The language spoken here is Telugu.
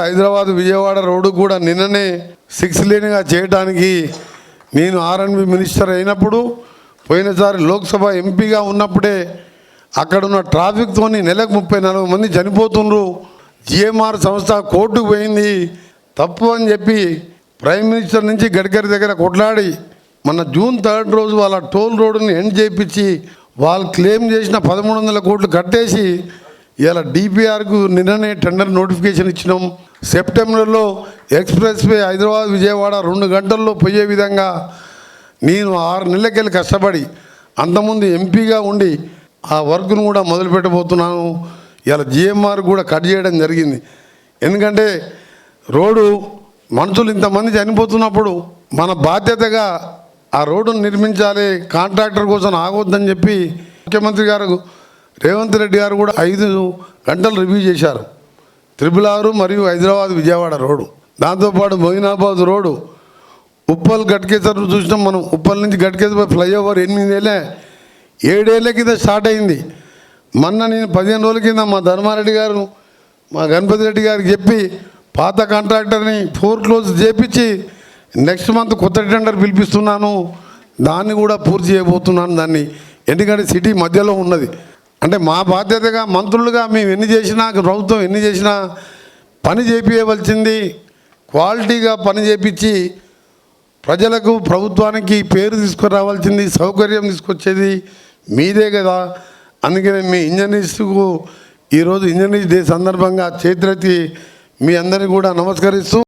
హైదరాబాద్ విజయవాడ రోడ్డు కూడా నిన్ననే సిక్స్ లేన్గా చేయడానికి నేను ఆర్ఎన్బి మినిస్టర్ అయినప్పుడు పోయినసారి లోక్సభ ఎంపీగా ఉన్నప్పుడే అక్కడున్న ట్రాఫిక్తోని నెలకు ముప్పై నలభై మంది చనిపోతుండ్రు. జిఎంఆర్ సంస్థ కోర్టుకు పోయింది. తప్పు అని చెప్పి ప్రైమ్ మినిస్టర్ నుంచి గడ్కరీ దగ్గర కొట్లాడి మన జూన్ థర్డ్ రోజు వాళ్ళ టోల్ రోడ్డుని ఎండ్ చేయించి వాళ్ళు క్లెయిమ్ చేసిన పదమూడు వందల కోట్లు కట్టేసి ఇలా డిపిఆర్కు నిన్ననే టెండర్ నోటిఫికేషన్ ఇచ్చినాం. సెప్టెంబర్లో ఎక్స్ప్రెస్ వే హైదరాబాద్ విజయవాడ రెండు గంటల్లో పోయే విధంగా నేను ఆరు నెలలకెళ్ళి కష్టపడి అంతకుముందు ఎంపీగా ఉండి ఆ వర్క్ను కూడా మొదలు పెట్టబోతున్నాను ఇలా జిఎంఆర్ కూడా కట్ చేయడం జరిగింది. ఎందుకంటే రోడ్డు మనుషులు ఇంతమంది చనిపోతున్నప్పుడు మన బాధ్యతగా ఆ రోడ్డును నిర్మించాలి కాంట్రాక్టర్ కోసం ఆగొద్దని చెప్పి ముఖ్యమంత్రి గారు రేవంత్ రెడ్డి గారు కూడా ఐదు గంటలు రివ్యూ చేశారు. త్రిపుల్ ఆరు మరియు హైదరాబాద్ విజయవాడ రోడ్డు. దాంతోపాటు మొయినాబాద్ రోడ్డు. ఉప్పల్ గట్కేసర్ చూసినాం మనం. ఉప్పల్ నుంచి గట్కేసర్ ఫ్లైఓవర్ ఎనిమిదేళ్ళే ఏడేళ్ళ కింద స్టార్ట్ అయింది. మొన్న నేను పదిహేను రోజుల కింద మా ధర్మారెడ్డి గారు మా గణపతి రెడ్డి గారికి చెప్పి పాత కాంట్రాక్టర్ని ఫోర్ క్లోజ్ చేపించి నెక్స్ట్ మంత్ కొత్త టెండర్ పిలిపిస్తున్నాను. దాన్ని కూడా పూర్తి చేయబోతున్నాను దాన్ని. ఎందుకంటే సిటీ మధ్యలో ఉన్నది. అంటే మా బాధ్యతగా మంత్రులుగా మేము ఎన్ని చేసినా ప్రభుత్వం ఎన్ని చేసినా పని చేపించవలసింది క్వాలిటీగా పని చేపించి ప్రజలకు ప్రభుత్వానికి పేరు తీసుకురావాల్సింది సౌకర్యం తీసుకొచ్చేది మీదే కదా. అందుకనే మీ ఇంజనీర్స్కు ఈరోజు ఇంజనీర్స్ డే సందర్భంగా చేతులెత్తి మీ అందరినీ కూడా నమస్కరిస్తూ